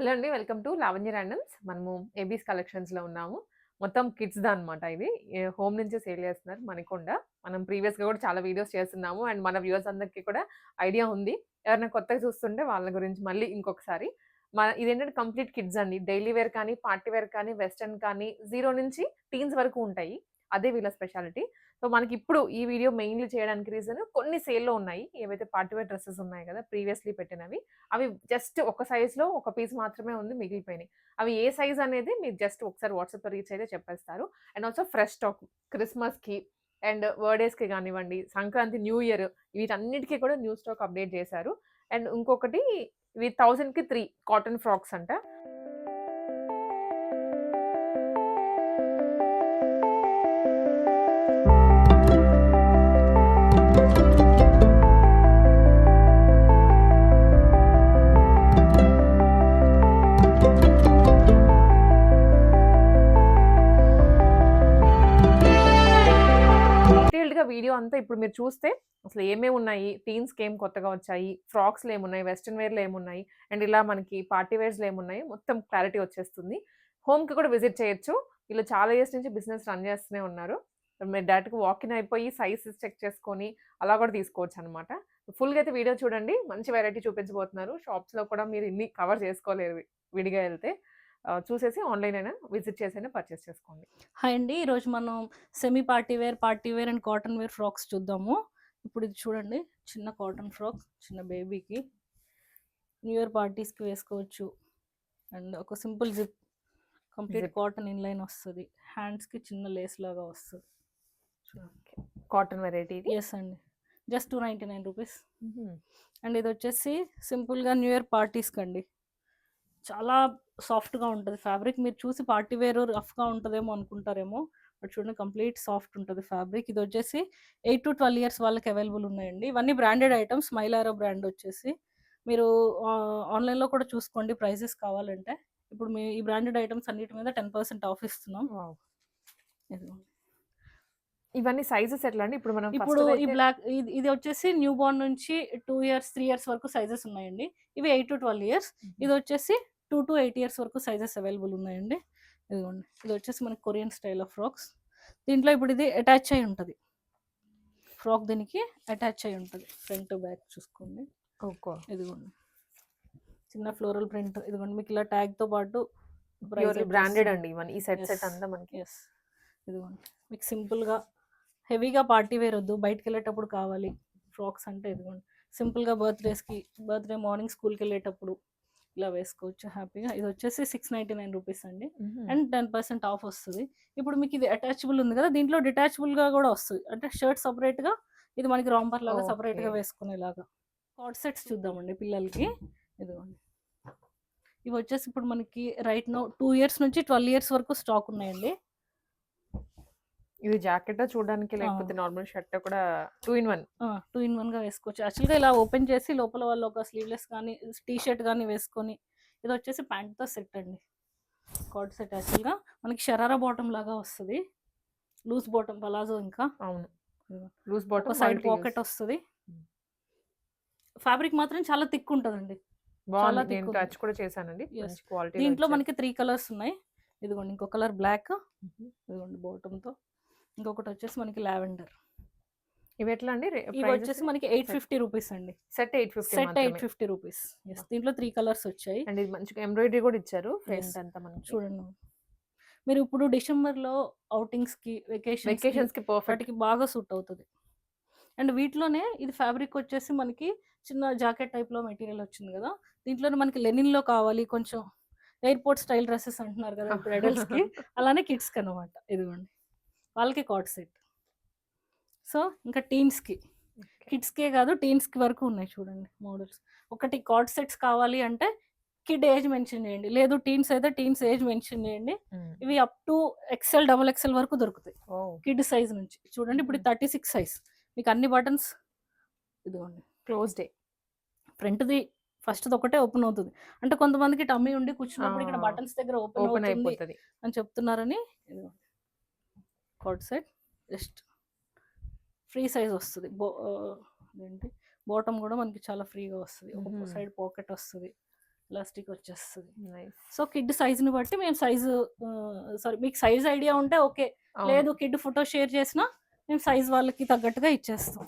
Hello అండి. Welcome to Lavanya randoms. మనము ఏబీస్ కలెక్షన్స్‌లో ఉన్నాము. మొత్తం కిడ్స్‌దనమాట ఇది. హోమ్ నుంచే సేల్ చేస్తున్నారు మనకుండ మనం ప్రీవియస్‌గా కూడా చాలా వీడియోస్ చేస్తున్నాము. అండ్ మన వ్యూవర్స్ అందరికీ కూడా ఐడియా ఉంది. ఎవరైనా కొత్తగా చూస్తుంటే వాళ్ళ గురించి మళ్ళీ ఇంకొకసారి. మన ఇదేంటంటే కంప్లీట్ కిడ్స్ అండి. డైలీ వేర్ కానీ, పార్టీ వేర్ కానీ, వెస్టర్న్ కానీ జీరో నుంచి టీన్స్ వరకు ఉంటాయి. అదే వీళ్ళ స్పెషాలిటీ. సో, మనకి ఇప్పుడు ఈ వీడియో మెయిన్‌లీ చేయడానికి రీజన్ కొన్ని సేల్‌లో ఉన్నాయి. ఏవైతే పార్టీ వేర్ ఉన్నాయి కదా! ప్రీవియస్‌లీ పెట్టినవి. అవి జస్ట్ ఒక సైజులో ఒక పీస్ మాత్రమే ఉంది మిగిలిపోయినాయి. అవి ఏ సైజ్ అనేది మీరు జస్ట్ ఒకసారి వాట్సాప్‌లో రీచ్ అయితే చెప్పేస్తారు. అండ్ ఆల్సో ఫ్రెష్ స్టాక్ క్రిస్మస్‌కి అండ్ బర్త్‌డేస్‌కి కానివ్వండి సంక్రాంతి, న్యూ ఇయర్ వీటన్నిటికీ కూడా న్యూ స్టాక్ అప్డేట్ చేశారు. అండ్ ఇంకొకటి ఇవి 1000కి 3 కాటన్ ఫ్రాక్స్ అంట. వీడియో అంతా ఇప్పుడు మీరు చూస్తే అసలు ఏమేమి ఉన్నాయి, టీన్స్‌కి ఏం కొత్తగా వచ్చాయి, ఫ్రాక్స్లు ఏమున్నాయి, వెస్టర్న్ వేర్లు ఏమున్నాయి, అండ్ ఇలా మనకి పార్టీ వేర్స్‌లో ఏమున్నాయి మొత్తం క్లారిటీ వచ్చేస్తుంది. హోమ్‌కి కూడా విజిట్ చేయొచ్చు. వీళ్ళు చాలా ఇయర్స్ నుంచి బిజినెస్ రన్ చేస్తూనే ఉన్నారు. మీరు డైరెక్ట్‌గా వాకిన్ అయిపోయి సైజెస్ చెక్ చేసుకొని అలా కూడా తీసుకోవచ్చు అనమాట ఫుల్‌గా అయితే వీడియో చూడండి. మంచి వెరైటీ చూపించబోతున్నారు. షాప్స్‌లో కూడా మీరు ఇన్ని కవర్ చేసుకోలేరు విడిగా వెళ్తే చూసేసి ఆన్‌లైన్ అయినా విజిట్ చేసైనా పర్చేస్ చేసుకోండి. హాయ్ అండి. ఈరోజు మనం semi party wear, party wear and cotton wear frocks చూద్దాము. ఇప్పుడు ఇది చూడండి. చిన్న కాటన్ ఫ్రాక్ చిన్న బేబీకి. న్యూ ఇయర్ పార్టీస్‌కి వేసుకోవచ్చు. అండ్ ఒక simple zip complete. Cotton inline వస్తది. హ్యాండ్స్‌కి చిన్న లేస్ లాగా వస్తది. ఓకే. కాటన్ వెరైటీ ఇది? యెస్ అండి. జస్ట్ రూ. 299 హుహు. అండ్ ఇదొచ్చేసి సింపుల్‌గా న్యూ ఇయర్ పార్టీస్‌కండి. చాలా సాఫ్ట్‌గా ఉంటది ఫ్యాబ్రిక్. మీరు చూసి పార్టీ వేర్ రఫ్‌గా ఉంటదేమో అనుకుంటారేమో. బట్ చూడండి కంప్లీట్ సాఫ్ట్ ఉంటది ఫ్యాబ్రిక్. ఇదొచ్చేసి 8-12 ఇయర్స్ వాళ్ళకి అవైలబుల్ ఉన్నాయండి. ఇవన్నీ బ్రాండెడ్ ఐటెమ్స్ మైలారో బ్రాండ్ వచ్చేసి. మీరు ఆన్‌లైన్‌లో కూడా చూసుకోండి ప్రైజెస్ కావాలంటే. ఇప్పుడు మీ ఈ బ్రాండెడ్ ఐటెమ్స్ అన్నిటి మీద 10% ఆఫ్ ఇస్తున్నాం. ఇవన్నీ సైజెస్ ఎట్లా అండి? ఇప్పుడు మనం ఇప్పుడు ఈ బ్లాక్ ఇది ఇది వచ్చేసి న్యూ బోర్న్ నుంచి 2 ఇయర్స్, 3 ఇయర్స్ వరకు సైజెస్ ఉన్నాయండి. ఇవి 8-12 ఇయర్స్. హుహు. ఇదొచ్చేసి 2-8 ఇయర్స్ వరకు సైజెస్ అవైలబుల్ ఉన్నాయండి. ఇదిగోండి. ఇదొచ్చేసి మనకి కొరియన్ స్టైల్ ఆఫ్ ఫ్రాక్స్. దీంట్లో ఇప్పుడు ఇది అటాచ్ అయ్యి ఉంటది. ఫ్రాక్ దీనికి అటాచ్ అయ్యి ఉంటది. ఫ్రంట్, బ్యాక్ చూసుకోండి. ఓకే. ఇదిగోండి. చిన్న ఫ్లోరల్ ప్రింట్ ఇదిగోండి. మీకు ఇలా ట్యాగ్‌తో పాటు బ్రాండెడ్. అండి. ఈ సెట్. సెట్ అంతా మనకి. యెస్. ఇదిగోండి. మీకు సింపుల్‌గా హెవీగా పార్టీ వేర్ వద్దు. బయటికెళ్ళేటప్పుడు కావాలి. ఫ్రాక్స్ అంటే ఇదిగోండి. సింపుల్‌గా బర్త్‌డేస్‌కి బర్త్‌డే మార్నింగ్ స్కూల్‌కెళ్ళేటప్పుడు ఇలా వేసుకోవచ్చు హ్యాపీగా. ఇదొచ్చేసి రూ. 699 అండి. హుహు. అండ్ 10% ఆఫ్ వస్తది. ఇప్పుడు మీకు ఇది అటాచబుల్ ఉంది కదా! దీంట్లో డిటాచబుల్‌గా కూడా వస్తది. అంటే షర్ట్ సెపరేట్‌గా ఇది మనకి రాంపర్ లాగా సెపరేట్‌గా. వేసుకునేలాగా. కార్డ్ సెట్స్ చూద్దామండి పిల్లలకి. ఇదిగోండి. ఇవొచ్చేసి ఇప్పుడు మనకి రైట్ నౌ 2 ఇయర్స్ నుంచి 12 ఇయర్స్ వరకు స్టాక్ ఉన్నాయండి. ఇది జాకెట్టా చూడడానికి! లేకపోతే నార్మల్ షర్టా కూడా 2 ఇన్ 1. ఆ! 2 ఇన్ 1గా వేసుకోవచ్చు. యాక్చువల్‌గా ఇలా ఓపెన్ చేసి లోపల వాళ్ళు ఒక స్లీవ్‌లెస్ గానీ, టీ షర్ట్ గానీ వేసుకొని ఇదొచ్చేసి ప్యాంట్‌తో సెట్ అండి. కార్డ్ సెట్ యాక్చువల్‌గా మనకి షరారా బాటమ్ లాగా వస్తది. లూజ్ బాటమ్ పలాజో ఇంకా. అవును. Loose bottom side pocket. వస్తది. ఫ్యాబ్రిక్ మాత్రం చాలా థిక్ ఉంటదండి. చాలా నేను. టచ్ కూడా చేశానండి. క్వాలిటీలో దీంట్లో. మనకి 3 కలర్స్ ఉన్నాయి. ఇదిగోండి ఇంకో కలర్ బ్లాక్. ఇదిగోండి బాటమ్‌తో. ఇంకొకటి వచ్చేసి మనకి లావెండర్. ఇవి ఎట్లా అండి? ఇవి? వచ్చేసి మనకి సెట్. 850 రూపీస్ అండి. సెట్ 850 సెట్ మాత్రమే. 850 రూపీస్. దీంట్లో 3 కలర్స్ వచ్చాయి. అండ్ ఇది మంచిగా ఎంబ్రాయిడరీ కూడా ఇచ్చారు. ఫ్రంట్ అంతా మనకి. చూడండి. మీరు ఇప్పుడు డిసెంబర్‌లో ఔటింగ్స్‌కి, వెకేషన్స్‌కి వెకేషన్స్‌కి పర్ఫెక్ట్. వాటికి బాగా సూట్ అవుతది. అండ్ వీటిలోనే ఇది ఫ్యాబ్రిక్ వచ్చేసి మనకి చిన్న జాకెట్ టైప్‌లో మెటీరియల్ వచ్చింది కదా! దీంట్లోనే మనకి లెనిన్‌లో కావాలి కొంచెం ఎయిర్‌పోర్ట్ స్టైల్ డ్రెసెస్ అంటున్నారు కదా! ఇప్పుడు అడల్ట్స్‌కి అలానే కిడ్స్‌కి అన్నమాట. ఇదిగోండి. వాళ్ళకి కార్డ్ సెట్. సో, ఇంకా టీన్స్‌కి. ఓకే. కిడ్స్‌కే కాదు టీన్స్‌కి వరకు ఉన్నాయి చూడండి మోడల్స్. ఒకటి కార్డ్ సెట్స్ కావాలి అంటే కిడ్ ఏజ్ మెన్షన్ చేయండి. లేదు టీన్స్ అయితే టీన్స్ ఏజ్ మెన్షన్ చేయండి. ఇవి up to XL, double XL వరకు దొరుకుతాయి. కిడ్ సైజ్ నుంచి. చూడండి ఇప్పుడు హుహు. 36 సైజ్. మీకు అన్ని బటన్స్ ఇదిగోండి. క్లోజ్డే. ఫ్రంట్‌ది ఫస్ట్‌ది ఒకటే ఓపెన్ అవుతది. అంటే కొంతమందికి టమ్మీ ఉండి! కూర్చున్నప్పుడు ఇక్కడ బటన్స్ దగ్గర ఓపెన్ ఓపెన్ అవుతుంది అయిపోతది. అని చెప్తున్నారని ఇదిగోండి. Coord set just free size వస్తది. బో అదేంటి? బాటమ్ కూడా మనకి చాలా ఫ్రీగా వస్తది. ఒక. సైడ్ పాకెట్ వస్తది. ఎలాస్టిక్ వచ్చేస్తుంది. సో కిడ్ సైజ్ని బట్టి మేము సైజు సారీ మీకు సైజ్ ఐడియా ఉంటే ఓకే. లేదు కిడ్ ఫోటో షేర్ చేసినా మేము సైజ్ వాళ్ళకి తగ్గట్టుగా ఇచ్చేస్తాం.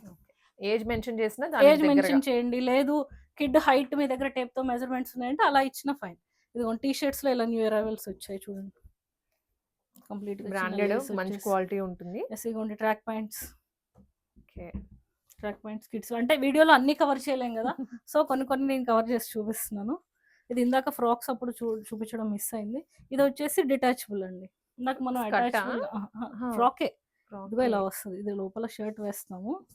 ఏజ్ మెన్షన్ చేసిన ఏజ్ మెన్షన్ చేయండి. లేదు కిడ్ హైట్ మీ దగ్గర టేప్తో మెజర్మెంట్స్ ఉన్నాయంటే అలా ఇచ్చిన ఫైన్. ఇది టీ షర్ట్స్లో ఇలా న్యూ అరైవల్స్ వచ్చాయి చూడండి. కంప్లీట్ బ్రాండెడ్ మంచి క్వాలిటీ ఉంటుంది. ఇదిగోండి track points. Okay. Track points kids అంటే వీడియోలో అన్ని కవర్ చేయలేం కదా. సో కొన్ని కొన్ని నేను కవర్ చేసి చూపిస్తున్నాను. ఇది ఇందాక ఫ్రాక్స్ అప్పుడు చూ చూపించడం మిస్ అయింది. ఇది వచ్చేసి డిటాచబుల్ అండి. ఇందాక మనం? అటాచబుల్ ఫ్రాకే. ఇదిగో ఇలా వస్తుంది. ఇది లోపల షర్ట్ వేస్తాము.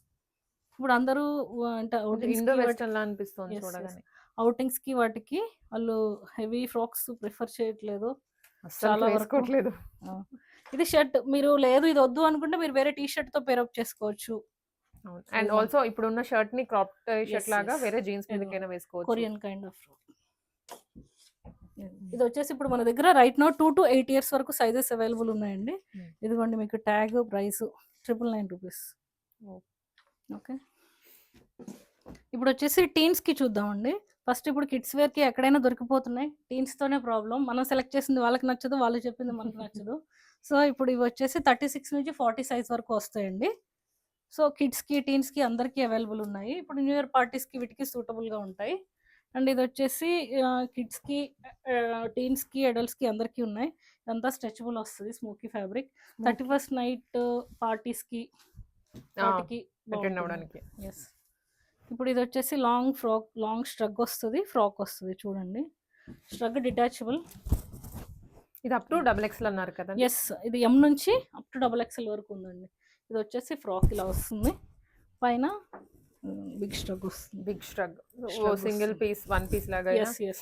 ఇప్పుడు అందరూ అంటే అనిపిస్తుంది outings కి వాటికి వాళ్ళు హెవీ ఫ్రాక్స్ ప్రిఫర్ చేయట్లేదు. అస్సలు చాలా. వేసుకోవట్లేదు ఇది షర్ట్ మీరు లేదు ఇది వద్దు అనుకుంటే మీరు వేరే టీ షర్ట్తో పేరప్ చేసుకోవచ్చు అండ్ ఆల్సో ఇప్పుడు ఉన్న షర్ట్ని క్రాప్ షర్ట్ లాగా. వేరే జీన్స్. మీదకైనా వేసుకోవచ్చు కొరియన్ కైండ్ ఆఫ్ ఇది వచ్చేసి ఇప్పుడు మన దగ్గర right now two to eight years వరకు సైజెస్ అవైలబుల్ ఉన్నాయండి Hmm. ఇదిగోండి మీకు tag price triple nine rupees. Okay ఇప్పుడు వచ్చేసి టీన్స్కి చూద్దామండి. ఫస్ట్ ఇప్పుడు కిడ్స్ వేర్కి ఎక్కడైనా దొరికిపోతున్నాయి. టీన్స్ తోనే ప్రాబ్లం మనం సెలెక్ట్ చేసింది వాళ్ళకి నచ్చదు వాళ్ళు చెప్పింది మనకి నచ్చదు. సో ఇప్పుడు ఇవి వచ్చేసి థర్టీ సిక్స్ నుంచి ఫార్టీ సైజ్ వరకు వస్తాయండి. సో కిడ్స్కి టీన్స్కి అందరికీ అవైలబుల్ ఉన్నాయి. ఇప్పుడు న్యూ ఇయర్ పార్టీస్కి వీటికి సూటబుల్గా ఉంటాయి. అండ్ ఇది వచ్చేసి కిడ్స్కి టీన్స్కి అడల్ట్స్కి అందరికీ ఉన్నాయి. ఇదంతా స్ట్రెచబుల్ వస్తుంది smoky fabric. Thirty first night పార్టీస్కి వాటికి ఎస్ ఇప్పుడు ఇది వచ్చేసి లాంగ్ ఫ్రాక్ లాంగ్ స్ట్రగ్ వస్తుంది ఫ్రాక్ వస్తుంది చూడండి. స్ట్రగ్ డిటాచబుల్. ఇది అప్ టు డబుల్ ఎక్స్ఎల్ అన్నారు కదా? ఎస్ ఇది ఎం నుంచి అప్ టు డబల్ ఎక్స్ఎల్ వరకు ఉందండి. ఇది వచ్చేసి ఫ్రాక్ ఇలా వస్తుంది. పైన బిగ్ స్ట్రగ్ వస్తుంది. బిగ్ స్ట్రగ్. సింగిల్. పీస్ వన్ పీస్ లాగా ఎస్ ఎస్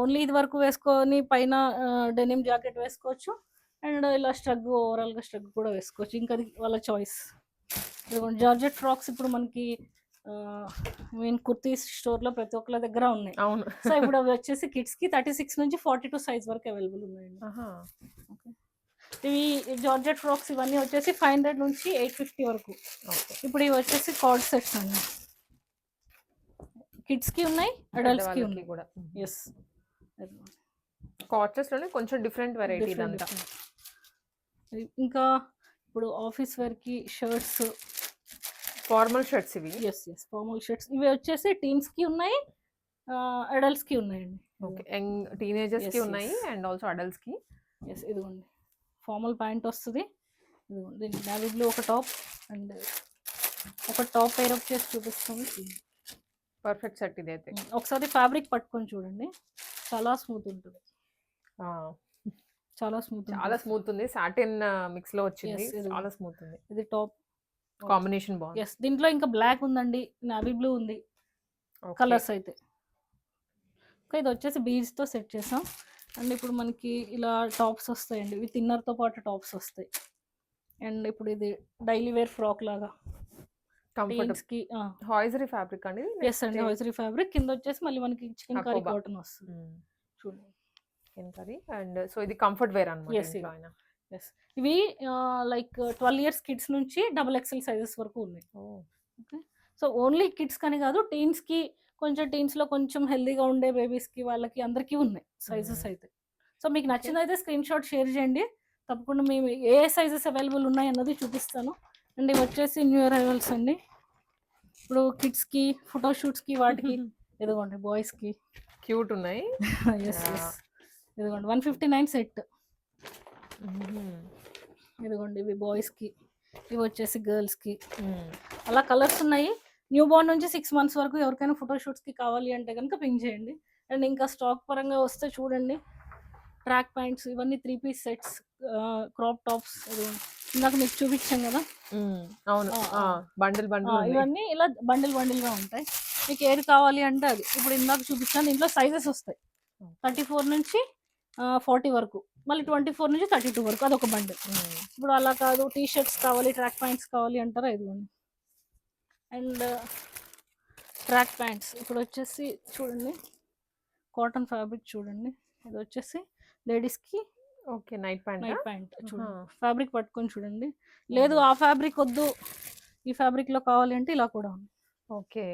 ఓన్లీ ఇది వరకు వేసుకొని పైన డెనిమ్ జాకెట్ వేసుకోవచ్చు. అండ్ ఇలా స్ట్రగ్ ఓవరాల్గా స్ట్రగ్ కూడా వేసుకోవచ్చు. ఇంకా అది వాళ్ళ చాయిస్ జార్జెట్ ఫ్రాక్స్ ఇప్పుడు మనకి మీన్ కుర్తీ స్టోర్లో ప్రతి ఒక్కరి దగ్గర ఉన్నాయి. అవును. సో ఇప్పుడు అవి వచ్చేసి కిడ్స్కి థర్టీ సిక్స్ నుంచి ఫార్టీ టూ సైజ్ వరకు అవైలబుల్ ఉన్నాయండి. ఇవి జార్జెట్ ఫ్రాక్స్ ఇవన్నీ వచ్చేసి ఫైవ్ హండ్రెడ్ నుంచి ఎయిట్ ఫిఫ్టీ వరకు. ఇప్పుడు ఇవి వచ్చేసి కార్డ్ సెట్స్ అండి. కిడ్స్కి ఉన్నాయి అడల్ట్స్కి పెద్దవాళ్ళకి ఉన్నాయి. కూడా. ఎస్లోనే కొంచెం డిఫరెంట్ వెరైటీ ఇంకా ఇప్పుడు ఆఫీస్ వేర్కి షర్ట్స్ ఫార్మల్ షర్ట్స్ ఇవి? ఎస్ ఎస్ ఫార్మల్ షర్ట్స్ ఇవి వచ్చేసి టీన్స్కి ఉన్నాయి అడల్ట్స్కి ఉన్నాయండి. ఓకే యంగ్ టీనేజర్స్కి ఉన్నాయి. అండ్ ఆల్సో అడల్ట్స్కి? ఎస్ ఇదిగోండి. ఫార్మల్ ప్యాంట్ వస్తుంది. ఇదిగోండి బ్లూ ఒక టాప్ అండ్ ఒక టాప్ పేరప్ చేసి చూపిస్తుంది పర్ఫెక్ట్ సెట్ ఇది అయితే ఒకసారి ఫ్యాబ్రిక్ పట్టుకొని చూడండి. చాలా స్మూత్ ఉంటుంది. ఆ, చాలా స్మూత్ చాలా స్మూత్ ఉంది. సాటిన్ మిక్స్లో వచ్చింది. చాలా స్మూత్ ఉంది. ఇది టాప్ కాంబినేషన్ బాగుంది. ఎస్ దీంట్లో ఇంకా బ్లాక్ ఉందండి నావీ బ్లూ ఉంది. కలర్స్ అయితే. ఓకే ఇది వచ్చేసి beads తో సెట్ చేసాం. అండ్ ఇప్పుడు మనకి ఇలా టాప్స్ వస్తాయండి విత్తో పాటు టాప్స్ వస్తాయి. అండ్ ఇప్పుడు ఇది డైలీ వేర్ ఫ్రాక్ లాగా. కంఫర్టబుల్ టీన్స్కి హాయిజరీ ఫ్యాబ్రిక్ అండి ఎస్ అండి హోజరీ ఫ్యాబ్రిక్ కింద వచ్చేసి మళ్ళీ మనకి చికెన్ కర్రీ. కాటన్ వస్తుంది. చూడండి. కర్రీ. అండ్ సో ఇది కంఫర్ట్ వేర్ అనమాట ఎస్ ఇవి లైక్ ట్వెల్వ్ ఇయర్స్ కిడ్స్ నుంచి డబుల్ ఎక్సెల్ సైజెస్ వరకు ఉన్నాయి. Oh, సో ఓన్లీ కిడ్స్ కని కాదు టీన్స్కి కొంచెం టీన్స్లో కొంచెం హెల్దీగా ఉండే బేబీస్కి వాళ్ళకి అందరికీ ఉన్నాయి సైజెస్ Mm. అయితే. సో మీకు నచ్చింది అయితే స్క్రీన్ షాట్ షేర్ చేయండి. తప్పకుండా మేము ఏ సైజెస్ అవైలబుల్ ఉన్నాయి అన్నది చూపిస్తాను. అండ్ ఇవి వచ్చేసి న్యూ ఇయర్ అరైవల్స్ అండి. ఇప్పుడు కిడ్స్కి ఫోటో షూట్స్కి వాటికి ఇదిగోండి బాయ్స్కి. క్యూట్ ఉన్నాయి. ఎస్. ఎస్ ఇదిగోండి వన్ ఫిఫ్టీ నైన్ సెట్. ఇదిగోండి ఇవి బాయ్స్కి. ఇవి వచ్చేసి గర్ల్స్కి. Mm. అలా కలర్స్ ఉన్నాయి. న్యూ బోర్న్ నుంచి సిక్స్ మంత్స్ వరకు ఎవరికైనా ఫోటో షూట్స్కి కావాలి అంటే కనుక పింక్ చేయండి. అండ్ ఇంకా స్టాక్ పరంగా వస్తే చూడండి. ట్రాక్ ప్యాంట్స్ ఇవన్నీ three piece sets crop tops ఇందాక మీకు చూపించాం కదా. అవును. బండిల్ బండిల్ ఇవన్నీ ఇలా బండిల్ బండిల్గా ఉంటాయి. మీకు ఏది కావాలి అంటే అది. ఇప్పుడు ఇందాక చూపించాను దీంట్లో సైజెస్ వస్తాయి. థర్టీ ఫోర్ నుంచి ఫార్టీ వరకు. మళ్ళీ ట్వంటీ ఫోర్ నుంచి థర్టీ టూ వరకు అదొక బండిల్ ఇప్పుడు అలా కాదు టీ షర్ట్స్ కావాలి ట్రాక్ ప్యాంట్స్ కావాలి అంటారా ఇదిగోండి అండ్ ట్రాక్ ప్యాంట్స్. ఇప్పుడు వచ్చేసి చూడండి కాటన్ ఫ్యాబ్రిక్ చూడండి. ఇది వచ్చేసి లేడీస్కి okay night pant? Night pant చూడండి. ఫ్యాబ్రిక్ పట్టుకొని చూడండి. లేదు ఆ ఫ్యాబ్రిక్ వద్దు. ఈ ఫ్యాబ్రిక్లో కావాలి అంటే ఇలా కూడా ఉంది. ఓకే.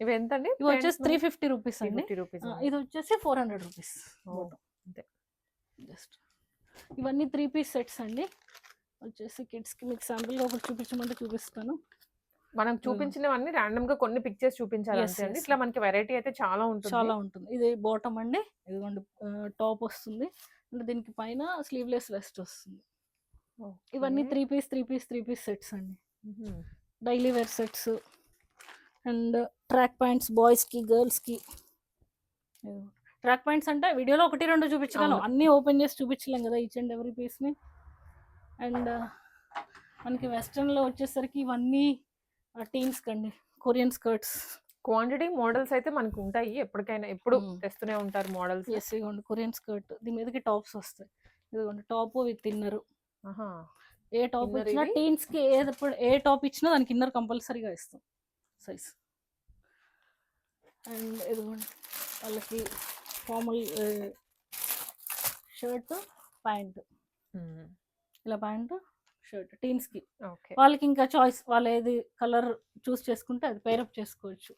ఇవి ఎంత అండి ఇవి వచ్చేసి త్రీ ఫిఫ్టీ రూపీస్ అండి. ఇది వచ్చేసి ఫోర్ హండ్రెడ్ రూపీస్ అంతే. జస్ట్. ఇవన్నీ త్రీ పీస్ సెట్స్ అండి. వచ్చేసి కిడ్స్కి మీకు శాంపుల్గా ఒకటి చూపించమంటే చూపిస్తాను. మనం చూపించినవన్నీ ర్యాండమ్గా కొన్ని పిక్చర్స్ చూపించాలి అండి. ఇట్లా మనకి వెరైటీ అయితే చాలా ఉంటుంది. చాలా ఉంటుంది. ఇది బాటమ్ అండి. ఇదిగోండి టాప్ వస్తుంది. అంటే దీనికి పైన స్లీవ్లెస్ వెస్ట్ వస్తుంది. ఇవన్నీ three piece three piece three piece sets అండి. Daily wear sets and track pants బాయ్స్కి గర్ల్స్కి ట్రాక్ ప్యాంట్స్ అంటే వీడియోలో ఒకటి రెండు చూపించగలం. అన్నీ ఓపెన్ చేసి చూపించలేం కదా ఈచ్ అండ్ ఎవ్రీ పీస్ని అండ్ మనకి వెస్ట్రన్లో వచ్చేసరికి ఇవన్నీ టీన్స్ కండి. కొరియన్ స్కర్ట్స్ క్వాంటిటీ మోడల్స్ అయితే మనకు ఉంటాయి. ఎప్పటికైనా ఎప్పుడు మ్మ్. తెస్తూనే ఉంటారు మోడల్స్ ఎస్ ఇదిగోండి కొరియన్ స్కర్ట్ దీని మీదకి టాప్స్ వస్తాయి. ఇదిగోండి టాప్ విత్ ఇన్నర్ ఏ టాప్ ఇచ్చినా? టీన్స్కి ఏది ఇప్పుడు ఏ టాప్ ఇచ్చినా దానికి ఇన్నర్ కంపల్సరీగా ఇస్తాం. సైజ్ అండ్ ఇదిగోండి వాళ్ళకి ఫార్మల్ షర్ట్ ప్యాంట్. ఇలా ప్యాంట్ షర్ట్ టీన్స్కి వాళ్ళకి ఇంకా చాయిస్ వాళ్ళు ఏది కలర్ చూస్ చేసుకుంటే అది పేరప్ చేసుకోవచ్చు.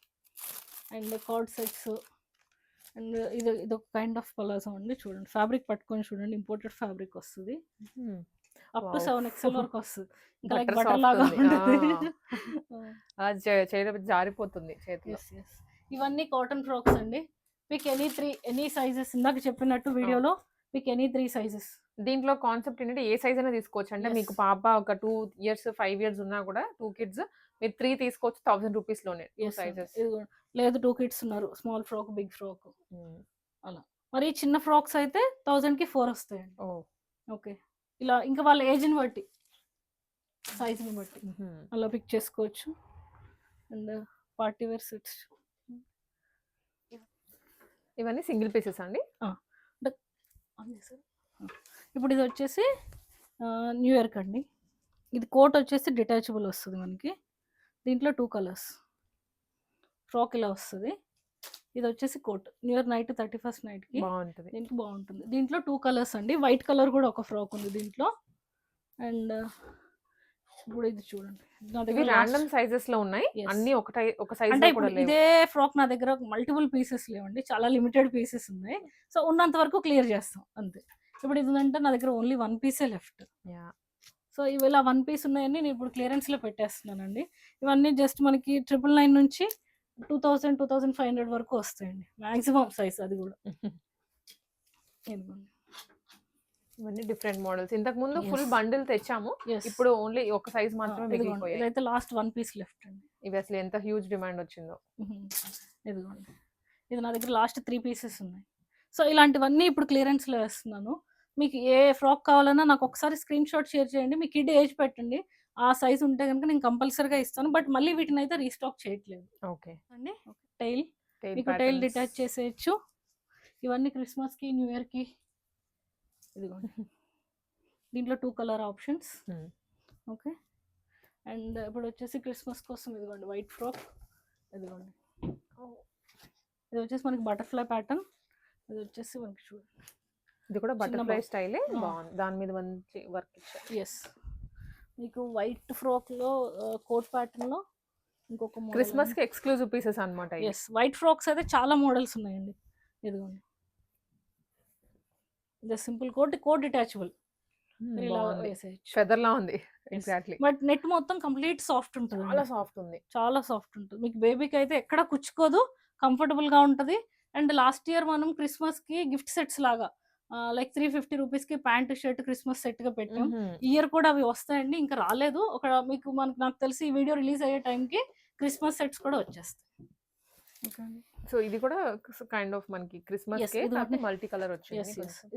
అండ్ కార్డ్ సెట్స్ అండ్ ఇది ఇది ఒక కైండ్ ఆఫ్ పలాజో అండి చూడండి. ఫ్యాబ్రిక్ పట్టుకొని చూడండి ఇంపోర్టెడ్ ఫ్యాబ్రిక్ వస్తుంది. Up to. సెవెన్ ఎక్స్ఎల్ వరకు వస్తుంది. ఇంకా లైక్ బటర్ లాగా. ఉంటుంది. జారిపోతుంది ఇవన్నీ కాటన్ ఫ్రాక్స్ అండి. మీకు ఎనీ త్రీ ఎనీ సైజెస్ ఇందాక చెప్పినట్టు వీడియోలో మీకు ఎనీ త్రీ సైజెస్ దీంట్లో కాన్సెప్ట్ ఏంటంటే ఏ సైజ్ అయినా తీసుకోవచ్చు. అంటే. మీకు పాప ఒక టూ ఇయర్స్ ఫైవ్ ఇయర్స్ ఉన్నా కూడా టూ కిడ్స్ మీరు త్రీ తీసుకోవచ్చు థౌసండ్ రూపీస్లోనే సైజెస్ లేదు టూ కిడ్స్ ఉన్నారు. స్మాల్ ఫ్రాక్ బిగ్ ఫ్రాక్ మరి చిన్న ఫ్రాక్స్ అయితే థౌజండ్కి ఫోర్ వస్తాయండి. ఓ. ఓకే. ఇలా ఇంకా వాళ్ళ ఏజ్ని బట్టి సైజ్ని బట్టి అలా పిక్ చేసుకోవచ్చు. అండ్ పార్టీ వేర్ సెట్స్ ఇవన్నీ సింగిల్ పీసెస్ అండి. ఇప్పుడు ఇది వచ్చేసి న్యూ ఇయర్కి అండి. ఇది కోట్ వచ్చేసి డిటాచబుల్ వస్తుంది మనకి. దీంట్లో టూ కలర్స్. ఫ్రాక్ ఇలా వస్తుంది. ఇది వచ్చేసి coat. New year night thirty first నైట్కి బాగుంటది. దీనికి బాగుంటుంది. దీంట్లో టూ కలర్స్ అండి. వైట్ కలర్ కూడా ఒక ఫ్రాక్ ఉంది దీంట్లో. అండ్ ఇప్పుడు ఇది చూడండి. నా ఇవి ర్యాండమ్ సైజెస్లో ఉన్నాయి. Yes. అన్ని ఒక ఒక సైజ్ అంటే కూడా ఇప్పుడు లేవు. ఇదే ఫ్రాక్ నా దగ్గర మల్టిపుల్ పీసెస్ లేవండి. చాలా లిమిటెడ్ పీసెస్ ఉన్నాయి. సో ఉన్నంత వరకు క్లియర్ చేస్తాం. అంతే. ఇప్పుడు ఇది అంటే నా దగ్గర ఓన్లీ వన్ పీసే లెఫ్ట్ Yeah. సో ఇవి ఇలా వన్ పీస్ ఉన్నాయని నేను ఇప్పుడు క్లియరెన్స్లో పెట్టేస్తున్నానండి. ఇవన్నీ జస్ట్ మనకి ట్రిపుల్ నైన్ నుంచి two thousand two thousand five hundred వరకు వస్తాయండి. మాక్సిమం సైజ్ అది కూడా. ఇదిగోండి. ఇవన్నీ డిఫరెంట్ మోడల్స్ ఇంతకు ముందు ఫుల్. బండిల్ తెచ్చాము. ఇప్పుడు ఓన్లీ ఒక సైజ్ మాత్రమే. మిగిలిపోయాయి. ఇదైతే లాస్ట్ వన్ పీస్ లెఫ్ట్ అండి. ఇవి అసలు ఎంత హ్యూజ్ డిమాండ్ వచ్చిందో. ఇదిగోండి. ఇది నా దగ్గర లాస్ట్ త్రీ పీసెస్ ఉన్నాయి. సో ఇలాంటివన్నీ ఇప్పుడు క్లియరెన్స్లో వేస్తున్నాను. మీకు ఏ ఫ్రాక్ కావాలన్నా నాకు ఒకసారి స్క్రీన్ షాట్ షేర్ చేయండి. మీ కిడ్ ఏజ్ పెట్టండి. ఆ సైజ్ ఉంటే కనుక నేను కంపల్సరీగా ఇస్తాను. బట్ మళ్ళీ వీటిని అయితే రీస్టాక్ చేయట్లేదు. ఓకే. అండి? టైల్ మీకు టైల్ డిటాచ్ చేసేయచ్చు. ఇవన్నీ క్రిస్మస్కి న్యూ ఇయర్కి ఇదిగోండి దీంట్లో two colour options. Okay and ఇప్పుడు వచ్చేసి క్రిస్మస్ కోసం ఇదిగోండి వైట్ ఫ్రాక్ ఇదిగోండి. ఇది వచ్చేసి మనకి బటర్ఫ్లై ప్యాటర్న్ ఇది వచ్చేసి మనకి చూడండి ఇది కూడా బటర్ఫ్లై. స్టైలే. బాగుంది. దాని మీద మంచి వర్క్ ఇచ్చారు. ఎస్ మీకు వైట్ ఫ్రాక్లో కోట్ ప్యాటర్న్లో ఇంకొక క్రిస్మస్కి ఎక్స్క్లూజివ్ పీసెస్ అనమాట ఎస్ వైట్ ఫ్రాక్స్ అయితే చాలా మోడల్స్ ఉన్నాయండి. ఇదిగోండి. ఇది సింపుల్ కోట్ కోట్ డిటాచబుల్. ఇలా ఉంది ఎగ్జాక్ట్లీ. బట్ నెట్ మొత్తం కంప్లీట్ సాఫ్ట్ ఉంటుంది చాలా సాఫ్ట్ ఉంది. చాలా సాఫ్ట్ ఉంటుంది. మీకు బేబీకి అయితే ఎక్కడ కుచ్చుకోదు comfortable గా ఉంటుంది. అండ్ లాస్ట్ ఇయర్ మనం క్రిస్మస్కి గిఫ్ట్ సెట్స్ లాగా లైక్ త్రీ ఫిఫ్టీ కి ప్యాంట్ షర్ట్ క్రిస్మస్ సెట్గా పెట్టాం. ఇయర్ కూడా అవి వస్తాయండి ఇంకా రాలేదు. ఒక మీకు మనకు నాకు తెలిసి ఈ వీడియో రిలీజ్ అయ్యే టైంకి క్రిస్మస్ సెట్స్ కూడా వచ్చేస్తాయి. సో ఇది కూడా కైండ్ ఆఫ్ మనకి క్రిస్మస్. మల్టీ కలర్ వచ్చింది.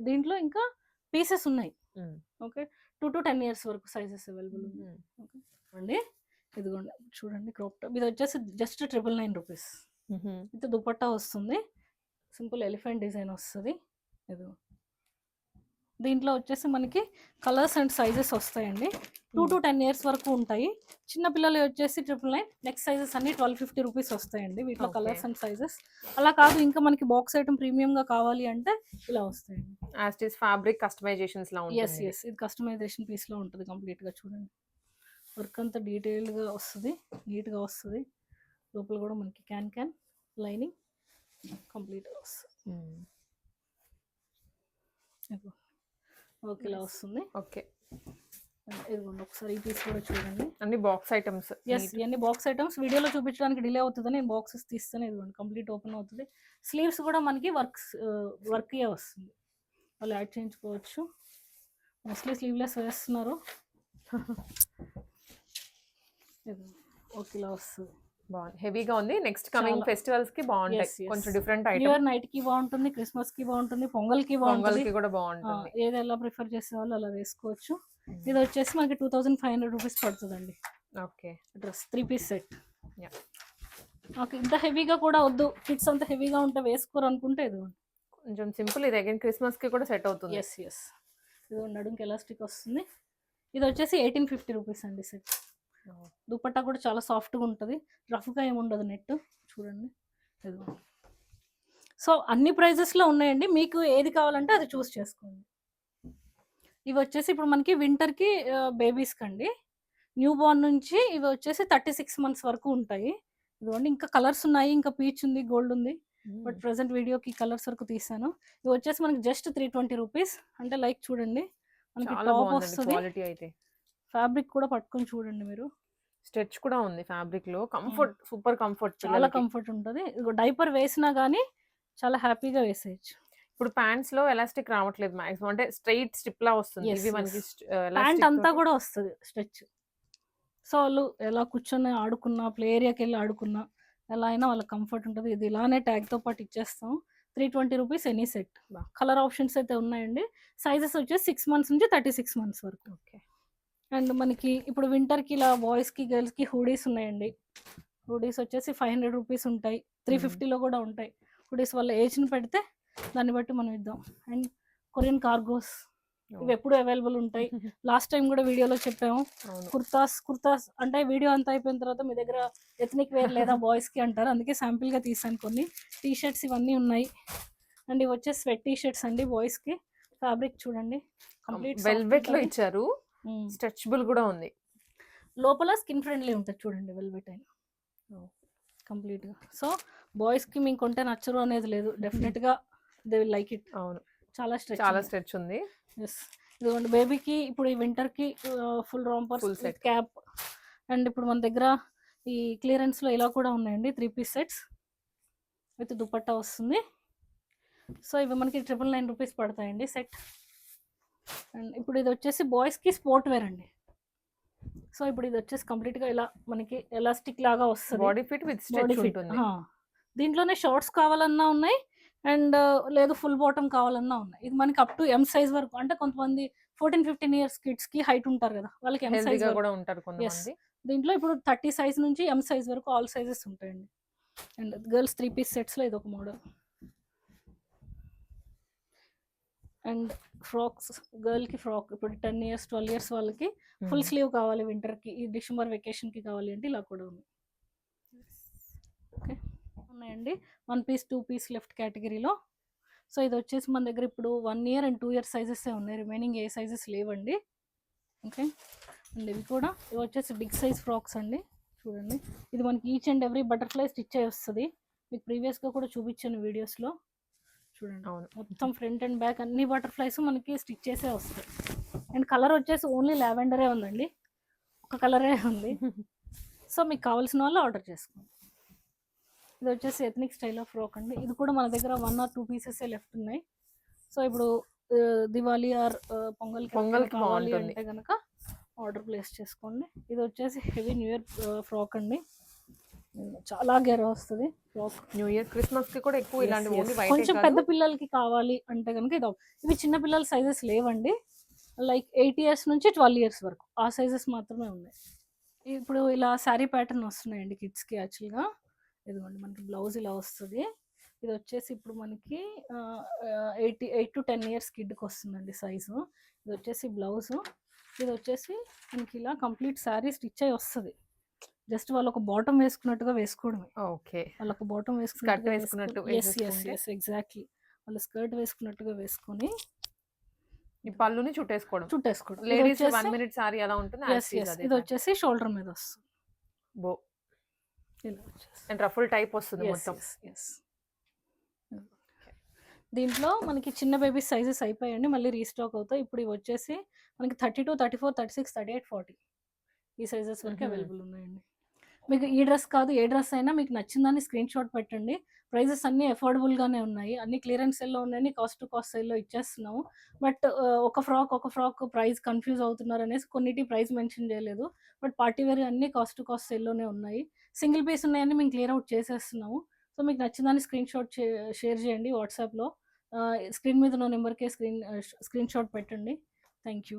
దీంట్లో ఇంకా పీసెస్ ఉన్నాయి. Okay. Two to ten years వరకు సైజెస్ అవైలబుల్ ఉన్నాయి. అండి ఇదిగోండి. చూడండి క్రాప్ టాప్. ఇది వచ్చేసి జస్ట్ ట్రిపుల్ నైన్ రూపీస్. ఇది దుపట్టా వస్తుంది. సింపుల్ ఎలిఫెంట్ డిజైన్ వస్తుంది. ఇది దీంట్లో వచ్చేసి మనకి కలర్స్ అండ్ సైజెస్ వస్తాయండి. టూ టు టెన్ ఇయర్స్ వరకు ఉంటాయి. చిన్న పిల్లలు వచ్చేసి ట్రిపుల్ నైన్ నెక్స్ట్ సైజెస్ అన్ని ట్వెల్వ్ ఫిఫ్టీ రూపీస్ వస్తాయండి వీటిలో. Colours and sizes. అలా కాదు ఇంకా మనకి బాక్స్ ఐటమ్ ప్రీమియంగా కావాలి అంటే ఇలా వస్తాయండి. యాజ్ ఇస్ ఫ్యాబ్రిక్ కస్టమైజేషన్స్ లా ఎస్ ఎస్ ఇది కస్టమైజేషన్ పీస్లో ఉంటుంది కంప్లీట్గా చూడండి. వర్క్ అంతా డీటెయిల్గా వస్తుంది నీట్గా వస్తుంది. లోపల కూడా మనకి క్యాన్ క్యాన్ లైనింగ్ కంప్లీట్ వస్తుంది. ఓకే ఇలా. వస్తుంది. ఓకే. ఇదిగోండి ఒకసారి ఈ పీస్ కూడా చూడండి. అన్ని బాక్స్ ఐటమ్స్ ఎస్ ఇవన్నీ బాక్స్ ఐటమ్స్ వీడియోలో చూపించడానికి డిలే అవుతుంది నేను బాక్సెస్ తీస్తాను. ఇదిగోండి కంప్లీట్ ఓపెన్ అవుతుంది. స్లీవ్స్ కూడా మనకి వర్క్స్ వర్క్ వస్తుంది. వాళ్ళు యాడ్ చేయించుకోవచ్చు. మోస్ట్లీ స్లీవ్లెస్ వేస్తున్నారు. ఓకే ఇలా వస్తుంది. బాగుంది హెవీగా ఉంది. Next coming. ఫెస్టివల్స్కి బాగుంటాయి. కొంచెం డిఫరెంట్ న్యూ ఐటమ్ ఇయర్ నైట్కి బాగుంటుంది క్రిస్మస్కి బాగుంటుంది పొంగల్కి బాగుంటుంది. కి కూడా బాగుంటుంది. ఏది ఎలా ప్రిఫర్ చేసే వాళ్ళు అలా వేసుకోవచ్చు. ఇది వచ్చేసి మనకి two thousand five hundred rupees పడుతుందండి. Okay. Dress three piece set. నాకు ఇంత హెవీగా కూడా వద్దు. కిడ్స్ అంత హెవీగా ఉంటే వేసుకోరు అనుకుంటే ఇది కొంచెం సింపుల్ ఇది. అగైన్ క్రిస్మస్కి కూడా సెట్ అవుతుంది. ఎస్ ఎస్ ఇది నడుంకి ఎలాస్టిక్ వస్తుంది. ఇది వచ్చేసి ఎయిటీన్ ఫిఫ్టీ రూపీస్ అండి సెట్. దుపట్టా కూడా చాలా సాఫ్ట్గా ఉంటుంది. రఫ్గా ఏమి ఉండదు నెట్ చూడండి. సో అన్ని ప్రైజెస్లో ఉన్నాయండి. మీకు ఏది కావాలంటే అది చూస్ చేసుకోండి. ఇవి వచ్చేసి ఇప్పుడు మనకి వింటర్కి బేబీస్కి అండి న్యూ బార్న్ నుంచి ఇవి వచ్చేసి థర్టీ సిక్స్ మంత్స్ వరకు ఉంటాయి. ఇదిగోండి. ఇంకా కలర్స్ ఉన్నాయి. ఇంకా పీచ్ ఉంది గోల్డ్ ఉంది. బట్ ప్రజెంట్ వీడియోకి కలర్స్ వరకు తీసాను. ఇది వచ్చేసి మనకి జస్ట్ త్రీ ట్వంటీ రూపీస్. అంటే లైక్ చూడండి. మనకి టాప్ వస్తుంది. క్వాలిటీ అయితే. ఫ్యాబ్రిక్ కూడా పట్టుకొని చూడండి మీరు. స్ట్రెచ్ కూడా ఉంది ఫ్యాబ్రిక్లో. కంఫర్ట్ సూపర్ కంఫర్ట్ చాలా కంఫర్ట్ ఉంటుంది. డైపర్ వేసినా కానీ చాలా హ్యాపీగా వేసేయచ్చు. ఇప్పుడు ప్యాంట్స్లో ఎలాస్టిక్ రావట్లేదు మాక్సిమం అంటే స్ట్రైట్ స్టిప్ లా వస్తుంది. Yes. మనకి ప్యాంట్ అంతా కూడా వస్తుంది స్ట్రెచ్ సో వాళ్ళు ఎలా కూర్చొని ఆడుకున్నా ప్లే ఏరియాకి వెళ్ళి ఆడుకున్నా ఎలా అయినా వాళ్ళకి కంఫర్ట్ ఉంటుంది. ఇది ఇలానే tag తో పాటు ఇచ్చేస్తాం. Three twenty rupees any set. Colour options అయితే ఉన్నాయండి. సైజెస్ వచ్చేసి సిక్స్ మంత్స్ నుంచి థర్టీ సిక్స్ మంత్స్ వరకు. ఓకే అండ్ మనకి ఇప్పుడు వింటర్కి ఇలా బాయ్స్కి గర్ల్స్కి హూడీస్ ఉన్నాయండి. హూడీస్ వచ్చేసి ఫైవ్ హండ్రెడ్ రూపీస్ ఉంటాయి. త్రీ. ఫిఫ్టీలో కూడా ఉంటాయి. హూడీస్ వాళ్ళ ఏజ్ని పెడితే దాన్ని బట్టి మనం ఇద్దాం. అండ్ కొరియన్ కార్గోస్ ఇవి ఎప్పుడు అవైలబుల్ ఉంటాయి. లాస్ట్ టైం కూడా వీడియోలో చెప్పాము. కుర్తాస్ కుర్తాస్ అంటే వీడియో అంతా అయిపోయిన తర్వాత మీ దగ్గర ఎథనిక్ వేర్ లేదా బాయ్స్కి అంటారు. అందుకే శాంపిల్గా తీసాను కొన్ని. టీ షర్ట్స్ ఇవన్నీ ఉన్నాయి. అండ్ ఇవి వచ్చే స్వెట్ టీ షర్ట్స్ అండి బాయ్స్కి. ఫ్యాబ్రిక్ చూడండి. కంప్లీట్ వెల్వెట్లో ఇచ్చారు. స్ట్రెచబుల్ కూడా ఉంది. లోపల స్కిన్ ఫ్రెండ్లీ ఉంటుంది చూడండి వెల్వెట్ అయిన. కంప్లీట్గా సో బాయ్స్కి మీకు కొంటే నచ్చరు అనేది లేదు. డెఫినెట్గా దే విల్ లైక్ ఇట్. అవును. చాలా స్ట్రెచ్ చాలా స్ట్రెచ్ ఉంది. ఎస్ ఇదిగోండి బేబీకి ఇప్పుడు ఈ వింటర్కి full romper Full set. Cap and ఇప్పుడు మన దగ్గర ఈ క్లియరెన్స్లో ఇలా కూడా ఉన్నాయండి. Three piece sets with dupatta వస్తుంది. సో ఇవి మనకి ట్రిపుల్ నైన్ రూపీస్ పడతాయండి సెట్. అండ్ ఇప్పుడు ఇది వచ్చేసి బాయ్స్కి స్పోర్ట్ వేర్ అండి. సో ఇప్పుడు ఇది వచ్చేసి కంప్లీట్గా ఇలా మనకి ఎలాస్టిక్ లాగా వస్తుంది. Body fit with body fit దీంట్లోనే షార్ట్స్ కావాలన్నా ఉన్నాయి అండ్ లేదు ఫుల్ బాటమ్ కావాలన్నా ఉన్నాయి. ఇది మనకి అప్ టు ఎం సైజ్ వరకు అంటే కొంతమంది ఫోర్టీన్ ఫిఫ్టీన్ ఇయర్స్ కిడ్స్కి హైట్ ఉంటారు కదా వాళ్ళకి ఎం సైజ్ కూడా ఉంటారు కొంతమంది. దీంట్లో ఇప్పుడు థర్టీ సైజ్ నుంచి ఎం సైజ్ వరకు ఆల్ సైజెస్ ఉంటాయండి. అండ్ గర్ల్స్ త్రీ పీస్ సెట్స్లో ఇది ఒక మోడల్ అండ్ ఫ్రాక్స్ గర్ల్కి ఫ్రాక్ ఇప్పుడు టెన్ ఇయర్స్ ట్వెల్వ్ ఇయర్స్ వాళ్ళకి ఫుల్. స్లీవ్ కావాలి వింటర్కి ఈ డిసెంబర్ వెకేషన్కి కావాలి అంటే ఇలా కూడా ఉంది. ఓకే. ఉన్నాయండి. One piece two piece left కేటగిరీలో. సో ఇది వచ్చేసి మన దగ్గర ఇప్పుడు one year and two year sizes ఉన్నాయి. రిమైనింగ్ ఏ సైజెస్ లేవండి. ఓకే. అండ్ ఇవి కూడా. ఇవి వచ్చేసి బిగ్ సైజ్ ఫ్రాక్స్ అండి. చూడండి. ఇది మనకి each and every butterfly stitch అయి వస్తుంది. మీకు ప్రీవియస్గా కూడా చూపించాను వీడియోస్లో. చూడండి. అవును. మొత్తం ఫ్రంట్ అండ్ బ్యాక్ అన్ని బటర్ఫ్లైస్ మనకి స్టిచ్ చేసే వస్తాయి. అండ్ కలర్ వచ్చేసి ఓన్లీ లావెండరే ఉందండి. ఒక కలరే ఉంది. సో మీకు కావాల్సిన వాళ్ళు ఆర్డర్ చేసుకోండి. ఇది వచ్చేసి ఎథనిక్ స్టైల్ ఆఫ్ ఫ్రాక్ అండి. ఇది కూడా మన దగ్గర one or two pieces left ఉన్నాయి. సో ఇప్పుడు దివాళీ ఆర్ పొంగల్ పొంగల్కి కావాలి. అంటే కనుక ఆర్డర్ ప్లేస్ చేసుకోండి. ఇది వచ్చేసి హెవీ న్యూ ఇయర్ ఫ్రాక్ అండి. చాలా గెర వస్తుంది. న్యూ ఇయర్ క్రిస్మస్కి కూడా ఎక్కువ ఇలాంటి కొంచెం పెద్ద పిల్లలకి కావాలి అంటే కనుక ఇది ఇవి చిన్న పిల్లల సైజెస్ లేవండి. లైక్ ఎయిట్ ఇయర్స్ నుంచి ట్వెల్వ్ ఇయర్స్ వరకు ఆ సైజెస్ మాత్రమే ఉన్నాయి. ఇప్పుడు ఇలా శారీ ప్యాటర్న్ వస్తున్నాయండి కిడ్స్కి యాక్చువల్గా ఇదిగోండి మనకి బ్లౌజ్ ఇలా వస్తుంది. ఇది వచ్చేసి ఇప్పుడు మనకి eighty eight to ten years కిడ్కి వస్తుందండి సైజు ఇది వచ్చేసి బ్లౌజ్ ఇది వచ్చేసి మనకి ఇలా కంప్లీట్ శారీ స్టిచ్ అయి వస్తుంది. జస్ట్ వాళ్ళు ఒక బాటమ్ వేసుకున్నట్టుగా వేసుకోవడమే. ఓకే. వాళ్ళకు బాటమ్ Skirt వేసుకున్నట్టు ఎస్ ఎస్? ఎస్ ఎగ్జాక్ట్లీ వాళ్ళు స్కర్ట్ వేసుకున్నట్టుగా వేసుకొని ఈ పళ్ళుని చుట్టేసుకోవడం. చుట్టేసుకోవడం. లేడీస్ వన్ మినిట్ సారీ ఎలా ఉంటుంది ఇది వచ్చేసి షోల్డర్ మీద వస్తుంది. బో. ఇలా అండ్ రఫుల్ టైప్ వస్తుంది మొత్తం. yes. దీంట్లో మనకి చిన్న బేబీ సైజెస్ అయిపోయాయండి మళ్ళీ రీస్టాక్ అవుతాయి. ఇప్పుడు ఇవి వచ్చేసి మనకి thirty two thirty four thirty six thirty eight forty ఈ సైజెస్ వరకు. అవైలబుల్ ఉన్నాయండి. మీకు ఈ డ్రెస్ కాదు ఏ డ్రెస్ అయినా మీకు నచ్చిందని స్క్రీన్ షాట్ పెట్టండి. ప్రైజెస్ అన్నీ అఫోర్డబుల్గానే ఉన్నాయి. అన్ని క్లియరెన్స్ సెల్లో ఉన్నాయని కాస్ట్ టు కాస్ట్ సెల్లో ఇచ్చేస్తున్నాము. బట్ ఒక ఫ్రాక్ ఒక ఫ్రాక్ ప్రైస్ కన్ఫ్యూజ్ అవుతున్నారు అనేసి కొన్నిటి ప్రైస్ మెన్షన్ చేయలేదు. బట్ పార్టీ వేర్ అన్ని కాస్ట్ టు కాస్ట్ సెల్లోనే ఉన్నాయి. సింగిల్ పీస్ ఉన్నాయని మేము క్లియర్ అవుట్ చేసేస్తున్నాము. సో మీకు నచ్చిందని స్క్రీన్ షాట్ షేర్ చేయండి వాట్సాప్లో. స్క్రీన్ మీద నా నెంబర్కే స్క్రీన్ స్క్రీన్ షాట్ పెట్టండి. Thank you